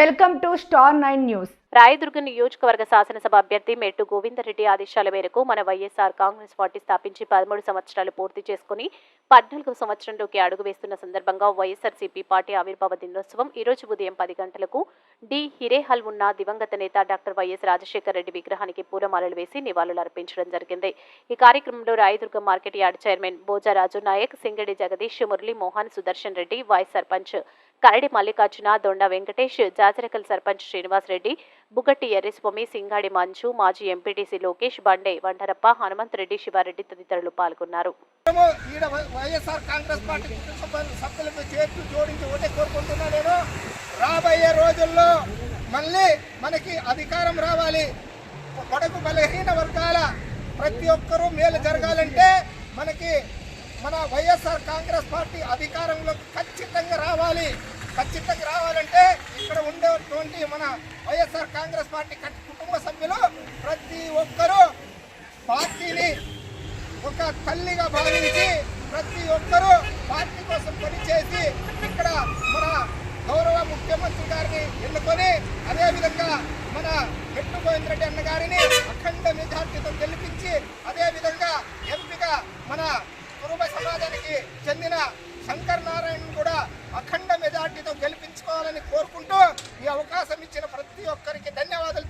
Welcome to star nine news. Rayadurg నియోజకవర్గ శాసనసభ అభ్యర్థి మెట్టు గోవిందరెడ్డి ఆదేశాల మేరకు మన వైఎస్ఆర్ కాంగ్రెస్ పార్టీ స్థాపించి పదమూడు సంవత్సరాలు పూర్తి చేసుకుని పద్నాలుగు సంవత్సరంలోకి అడుగు వేస్తున్న సందర్భంగా వైఎస్ఆర్సీపీ పార్టీ ఆవిర్భావ దినోత్సవం ఈ రోజు ఉదయం పది గంటలకు డి హిరేహల్ ఉన్న దివంగత నేత డాక్టర్ వైఎస్ రాజశేఖర రెడ్డి విగ్రహానికి పూలమాలలు వేసి నివాళులు అర్పించడం జరిగింది. ఈ కార్యక్రమంలో Rayadurg market yard chairman Bojaraju Nayak Singadi Jagadish Murali Mohan Sudarshan Reddy vice sarpanch Karadi Mallikarjuna Donda Venkatesh Jajarakal sarpanch Srinivas Reddy Bugatti Erraswamy Singadi Manchu మాజీ ఎంపీటీసీ లోకేష్ బండే వంటరప్ప హనుమంత్ రెడ్డి శివారెడ్డి తదితరులు పాల్గొన్నారు. వైఎస్ఆర్ కాంగ్రెస్ పార్టీ సభ్యులు- సభ్యులకు చేతులు జోడించి ఒకటే కోరుకుంటున్నా నేను. రాబోయే రోజుల్లో మళ్ళీ మనకి అధికారం రావాలి. కొడకు బలహీన వర్గాల ప్రతి ఒక్కరూ మేలు జరగాలంటే మనకి మన వైఎస్ఆర్ కాంగ్రెస్ పార్టీ అధికారంలోకి ఖచ్చితంగా రావాలి. ఖచ్చితంగా రావాలంటే ఇక్కడ ఉండేటువంటి మన వైఎస్ఆర్ కాంగ్రెస్ పార్టీ కుటుంబ సభ్యులు ప్రతి ఒక్కరూ పార్టీని ఒక తల్లిగా భావించి ప్రతి ఒక్కరూ పార్టీ కోసం పనిచేసి ఇక్కడ మన గౌరవ ముఖ్యమంత్రి గారిని ఎన్నుకొని అదేవిధంగా మన పెట్టు గోవిందరెడ్డి అన్న గారిని అఖండ మెజార్టీతో గెలిపించి అదేవిధంగా ఎంపిక మన కురుబ సమాజానికి చెందిన శంకర్ నారాయణ కూడా గెలిపించుకోవాలని కోరుకుంటూ ఈ అవకాశం ఇచ్చిన ప్రతి ఒక్కరికి ధన్యవాదాలు